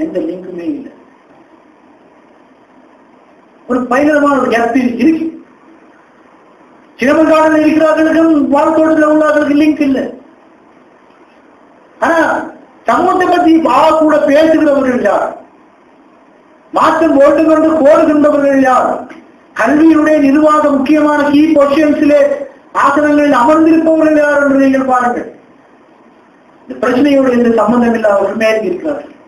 எந்த லிங்குமே இல்லை. ஒரு பயங்கரமான ஒரு கேப் இருக்கு. சிவகார்டன் இருக்கிறவர்களுக்கும் வாழ்த்தோட்டத்தில் உள்ளவர்களுக்கு லிங்க் இல்லை. ஆனா சமூகத்தை பத்தி பாவ கூட பேசுகிறவர்கள் யார்? மாற்றம் போட்டுக்கொண்டு கோருகின்றவர்கள் யார்? கல்வியினுடைய நிர்வாக முக்கியமான கீ பொசிஷன்ஸிலே ஆசனங்களில் அமர்ந்திருப்பவர்கள் யார் என்று நீங்கள் பாருங்கள். இந்த பிரச்சனையோடு இந்த சம்பந்தம் இல்லாதவர்கள் மேலே இருக்கிறார்கள்.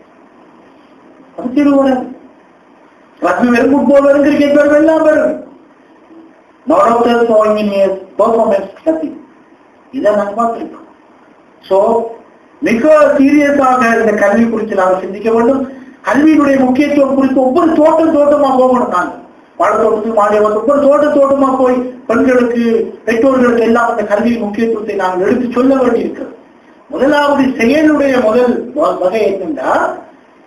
ரக்பி வரும் ஃபுட்பால் வரும் கிரிக்கெட் வரும் எல்லாம் வரும் இதை நான் பார்த்திருக்கோம் மிக சீரியஸாக இந்த கல்வி குறித்து நாங்கள் சிந்திக்க வேண்டும். கல்வியினுடைய முக்கியத்துவம் குறித்து ஒவ்வொரு தோட்டம் தோட்டமா போகணும் நாங்கள் பழத்தோட்டத்துக்கு மாநிலம் ஒவ்வொரு தோட்ட தோட்டமா போய் பெண்களுக்கு பெற்றோர்களுக்கு எல்லாம் அந்த கல்வியின் முக்கியத்துவத்தை நாங்கள் எடுத்து சொல்ல வேண்டியிருக்கிறது. முதலாவது செயலுடைய முதல் வகை என்னன்னா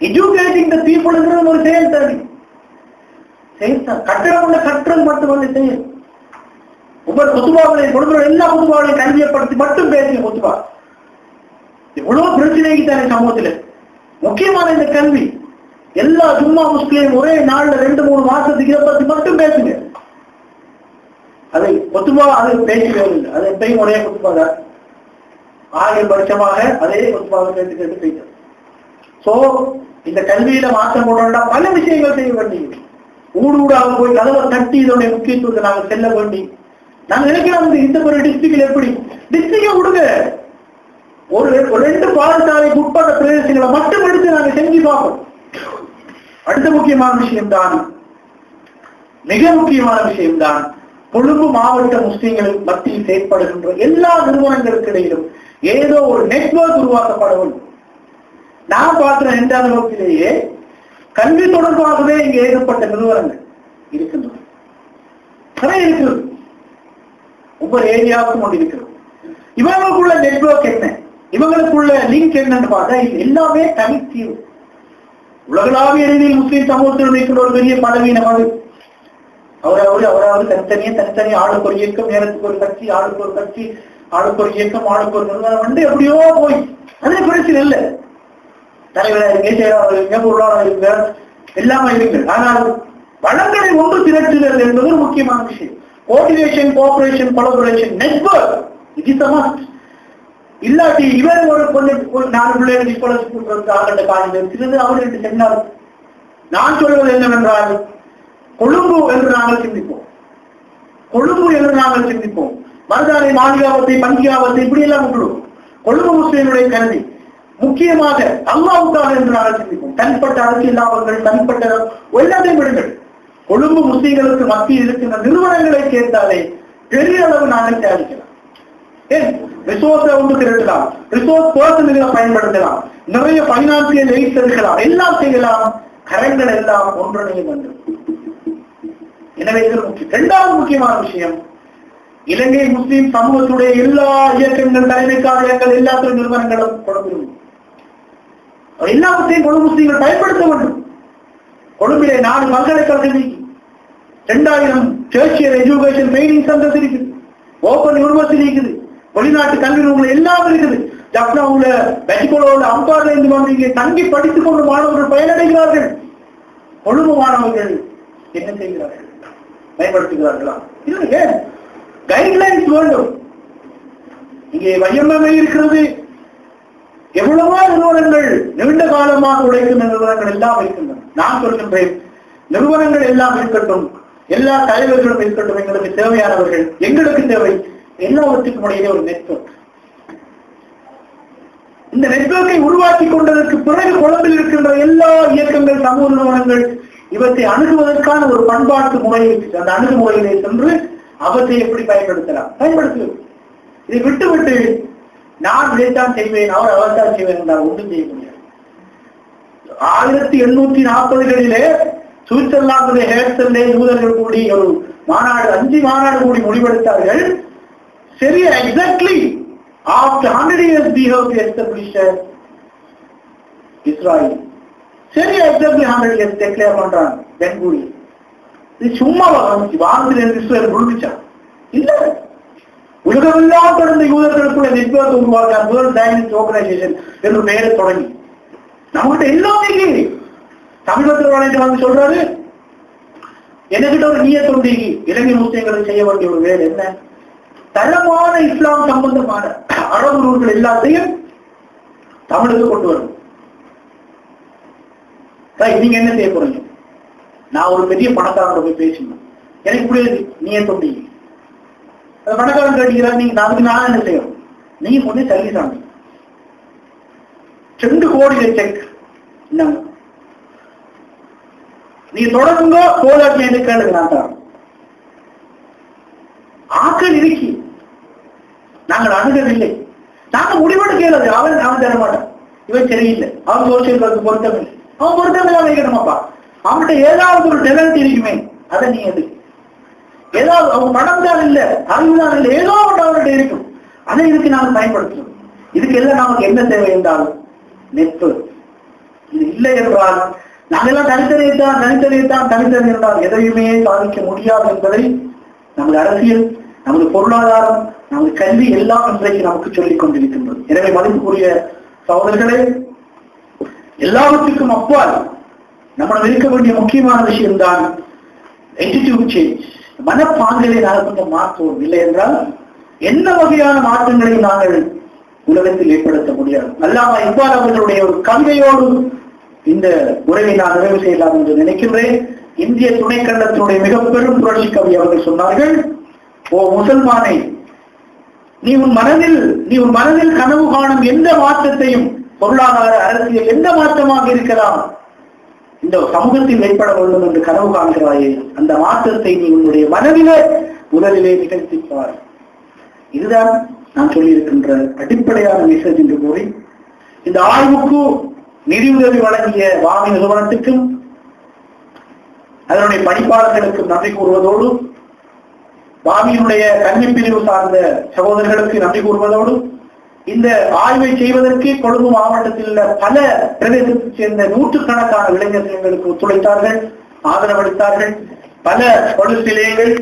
எஜுகேட்டிங் த பீப்புள்ங்கிறது ஒரு செயல் தனி செயல் கட்டிடம் உள்ள கற்றல் மட்டுமல்ல செயல். ஒவ்வொரு குத்துபாவிலையும் கொடுக்கிற எல்லா குத்துபாவிலையும் கல்வியப்படுத்தி மட்டும் பேசிய குத்துபா. இவ்வளவு பிரச்சனைக்கு தானே சமூகத்துல. முக்கியமான இந்த கல்வி. எல்லா ஜும்மா முஸ்லீம் ஒரே நாள்ல ரெண்டு மூணு மாசத்துக்கு இதை பத்தி மட்டும் பேசுங்க. அது கொத்துபா அது பேசவே இல்லை அது எப்பயும் ஒரே கொத்துபா தான். ஆயிரம் வருஷமாக அதே கொத்துபாவை கேட்டு கேட்டு போயிட்டு சோ இந்த கல்வியில மாற்றம் கொண்டு பல விஷயங்கள் செய்ய வேண்டி. ஊடு ஊடாக போய் கதவை தட்டி இதனுடைய முக்கியத்துவத்தை நாங்கள் செல்ல வேண்டி. நாங்க நினைக்கிறோம் இந்த இந்த ஒரு டிஸ்ட்ரிக்ட்ல எப்படி? டிஸ்ட்ரிக்ட விடுங்க ஒரு ஒரு ரெண்டு பாடசாலைக்கு உட்பட்ட பிரதேசங்களை மட்டும் எடுத்து நாங்க செஞ்சு பார்ப்போம். அடுத்த முக்கியமான விஷயம்தான் மிக முக்கியமான விஷயம்தான் கொழும்பு மாவட்ட முஸ்லீம்கள் மத்தியில் செயற்படுகின்ற எல்லா நிறுவனங்களுக்கு இடையிலும் ஏதோ ஒரு நெட்வொர்க் உருவாக்கப்பட வேண்டும். நான் பார்க்கிற இரண்டாவது நோக்கிலேயே கல்வி தொடர்பாகவே இங்கே ஏகப்பட்ட நிறுவனங்கள் இருக்கின்றன. நிறைய இருக்கிறது. ஒவ்வொரு ஏரியாவுக்கும் ஒன்று இருக்கிறது. இவங்களுக்குள்ள நெட்வொர்க் என்ன? இவங்களுக்குள்ள லிங்க் என்னன்னு பார்த்தா இது எல்லாமே தனித்தீவு. உலகளாவிய ரீதியில் முஸ்லீம் சமூகத்தில் இருக்கிற ஒரு பெரிய பலவீனம் அது. அவராவது அவராவது தனித்தனியே தனித்தனியே ஆளுக்கு ஒரு இயக்கம் நேரத்துக்கு ஒரு கட்சி ஆளுக்கு ஒரு கட்சி ஆளுக்கு ஒரு இயக்கம் ஆளுக்கு ஒரு நிறுவனம் வந்து எப்படியோ போய். அதே பிரச்சனை இல்லை. தலைவராக இருங்க செயலாளர் பொருளாளர் எல்லாமே இருங்க ஆனால் வளங்களை ஒன்று திரட்டுதல் என்பது ஒரு முக்கியமான விஷயம். கோஆர்டினேஷன் கோஆபரேஷன் கொலபரேஷன் நெட்வொர்க் இது மஸ்ட் இல்லாட்டி இவர் ஒரு பொண்ணு நாலு பிள்ளைகள் ஸ்காலர்ஷிப் கொடுக்கறது ஆகட்ட காலம் இருக்கிறது அவர் என்று சென்றார் நான் சொல்வது என்னவென்றால் கொழும்பு என்று நாங்கள் சிந்திப்போம். கொழும்பு என்று நாங்கள் சிந்திப்போம். மருதானை மாளிகாவத்தை பங்கியாவத்தை இப்படி எல்லாம் கொள்ளும் கொழும்பு முஸ்லீம்களுடைய கல்வி. முக்கியமாக அல்லாவுக்காக என்று நாங்கள் சிந்திப்போம். தனிப்பட்ட அரசியல் லாபங்கள் தனிப்பட்ட எல்லாத்தையும் விடுங்கள். கொழும்பு முஸ்லீம்களுக்கு மத்தியில் இருக்கின்ற நிறுவனங்களை சேர்ந்தாலே பெரிய அளவு நாங்கள் தயாரிக்கலாம். ஏன்? ரிசோர்ஸை ஒன்று திரட்டலாம். ரிசோர்ஸ் பர்சன்களை பயன்படுத்தலாம். நிறைய பைனான்சியல் எய்ட்ஸ் இருக்கலாம் எல்லாம் செய்யலாம். கரங்கள் எல்லாம் ஒன்றிணைய வேண்டும் எனவே இது முக்கியம் இரண்டாவது முக்கியமான விஷயம். இலங்கை முஸ்லீம் சமூகத்துடைய எல்லா இயக்கங்கள் தலைமை காரியங்கள் எல்லாத்திலும் நிறுவனங்களும் கொழும்பிலும் எல்லாவற்றையும் கொழும்பு முஸ்லீம்கள் பயன்படுத்த வேண்டும். கொழும்பிலே நாலு பல்கலைக்கழகங்கள் இரண்டாயிரம் ரெண்டாயிரம் எஜுகேஷன் ட்ரைனிங் சென்டர்ஸ் இருக்குது. ஓப்பன் யூனிவர்சிட்டி இருக்குது. வெளிநாட்டு கல்வி நிறுவனம் எல்லாம் இருக்குது. ஜப்னாவுல பெட்டிகோலோட அம்பார்ல இருந்து வந்து இங்கே தங்கி படித்துக் கொண்டு மாணவர்கள் பயனடைகிறார்கள். கொழும்பு மாணவர்கள் என்ன செய்கிறார்கள்? பயன்படுத்துகிறார்களா? இல்லையே கைட்லைன்ஸ் வேண்டும். இங்கே வையமே இருக்கிறது. எவ்வளவோ நிறுவனங்கள் நீண்ட காலமாக உழைக்கும் நிறுவனங்கள் எல்லாம் இருக்கின்றன. நான் சொல்கின்றேன் நிறுவனங்கள் எல்லாம் இருக்கட்டும் எல்லா தலைவர்களும் இருக்கட்டும் எங்களுக்கு தேவையானவர்கள் எங்களுக்கு தேவை எல்லாவற்றுக்கும் இடையே ஒரு நெட்வொர்க் இந்த நெட்வொர்க்கை உருவாக்கி கொண்டதற்கு பிறகு குழம்பில் இருக்கின்ற எல்லா இயக்கங்கள் சமூக நிறுவனங்கள் இவற்றை அணுகுவதற்கான ஒரு பண்பாட்டு முறையை அந்த அணுகுமுறையிலே சென்று அவற்றை எப்படி பயன்படுத்தலாம்? பயன்படுத்துவது. இதை விட்டு விட்டு நான் இதைத்தான் செய்வேன் அவர் அவர்தான் செய்வேன் என்றால் ஒன்றும் செய்ய முடியாது ஆயிரத்தி எண்ணூற்றி நாற்பதுகளிலே சுவிட்சர்லாந்து ஹேர்சல்லே யூதர்கள் கூடி ஒரு மாநாடு அஞ்சு மாநாடு கூடி முடிவெடுத்தார்கள் சரியா exactly after hundred years we have to establish Israel சரியா எக்ஸாக்ட்லி ஹண்ட்ரட் இயர்ஸ் டெக்ளேர் பண்றாங்க பெங்கூரி இது சும்மா வந்துச்சு வாரத்தில் இருந்து இஸ்ரேல் முழுமிச்சான் இல்ல உலகமெல்லாம் தொடர்ந்த யூதர்களுக்குள்ள நெட்வொர்க் உருவாக்க வேர்ல்ட் டைனிங் ஆர்கனைசேஷன் என்று பெயரை தொடங்கி. நம்மகிட்ட எல்லாமே தமிழகத்தில் வாங்கிட்டு வந்து சொல்றாரு என்கிட்ட ஒரு நீய தொண்டிகி இலங்கை முஸ்லீம்களை செய்ய வேண்டிய ஒரு வேலை என்ன? தரமான இஸ்லாம் சம்பந்தமான அரபு நூல்கள் எல்லாத்தையும் தமிழுக்கு கொண்டு வரும். நீங்க என்ன செய்ய போறீங்க? நான் ஒரு பெரிய பணக்காரனோட போய் பேசணும் எனக்கு புரியுது. நீயே தொண்டிகி பணக்காரன் கேட்டீங்களா? நீங்க அதுக்கு நான் என்ன செய்யும் நீ கொண்டு சர்வீஸ் ஆகணும் ரெண்டு கோடி செக் என்னங்க நீ தொடருங்க போதாட்டி எடுக்கிறது நான் தான். ஆக்கள் இருக்கி நாங்கள் அணுகவில்லை. நாங்க முடிவெடுக்க கேளது. அவன் அவன் தர மாட்டான். இவன் சரியில்லை. அவன் சோசியல் பொருத்தமில்லை. அவன் பொருத்தம் வைக்கணுமாப்பா அவன்கிட்ட ஏதாவது ஒரு டெலண்ட் இருக்குமே அதை நீ எதுக்கு ஏதாவது அவன் பணம் இல்ல அறிந்தால் இல்லை ஏதோ ஒன்று அவர்கிட்ட இருக்கும். அதை இதுக்கு நாங்கள் பயன்படுத்தணும் இதுக்கு எல்லாம் நமக்கு என்ன தேவை என்றால் நெப்பு இது இல்லை என்றால் நாங்கெல்லாம் தனித்தனியை தான் தனித்தனியை தனித்தனி என்றால் எதையுமே சாதிக்க முடியாது என்பதை நமது அரசியல் நமது பொருளாதாரம் நமது கல்வி எல்லாம் இன்றைக்கு நமக்கு சொல்லிக் கொண்டிருக்கின்றது. எனவே மதிப்புக்குரிய சகோதரர்களே எல்லாவற்றுக்கும் அப்பால் நம்மிடம் இருக்க வேண்டிய முக்கியமான விஷயம்தான் எட்டிடியூட் சேஞ்ச் மனப்பாங்களை நாங்கள் கொஞ்சம் மாற்றுவோம் இல்லை என்றால் என்ன வகையான மாற்றங்களை நாங்கள் உலகத்தில் ஏற்படுத்த முடியாது? அல்லாம இவ்வாறு அவர்களுடைய ஒரு கவிதையோடு இந்த உரையை நான் நிறைவு செய்யலாம் என்று நினைக்கின்றேன். இந்திய துணைக்கண்டத்தினுடைய மிக பெரும் புரட்சி கவி அவர்கள் சொன்னார்கள் ஓ முசல்மானை நீ உன் மனதில் நீ உன் மனதில் கனவு காணும் எந்த மாற்றத்தையும் பொருளாதார அரசியல் எந்த மாற்றமாக இருக்கலாம்? இந்த சமூகத்தில் ஏற்பட வேண்டும் என்று கனவு காண்கிறாயே அந்த மாற்றத்தை நீ உன்னுடைய மனதிலே முதலிலே நிகழ்த்திப்பார். இதுதான் நான் சொல்லியிருக்கின்ற அடிப்படையான மெசேஜ் என்று கூறி இந்த ஆய்வுக்கு நிதியுதவி வழங்கிய வாமி நிறுவனத்துக்கும் அதனுடைய பணிப்பாளர்களுக்கும் நன்றி கூறுவதோடு வாமியினுடைய கல்வி பிரிவு சார்ந்த சகோதரர்களுக்கு நன்றி கூறுவதோடு இந்த ஆய்வை செய்வதற்கு கொழும்பு மாவட்டத்தில் உள்ள பல பிரதேசத்தைச் சேர்ந்த நூற்றுக்கணக்கான இளைஞர்கள் எங்களுக்கு ஒத்துழைத்தார்கள் ஆதரவளித்தார்கள். பல பொருள் நிலையங்கள்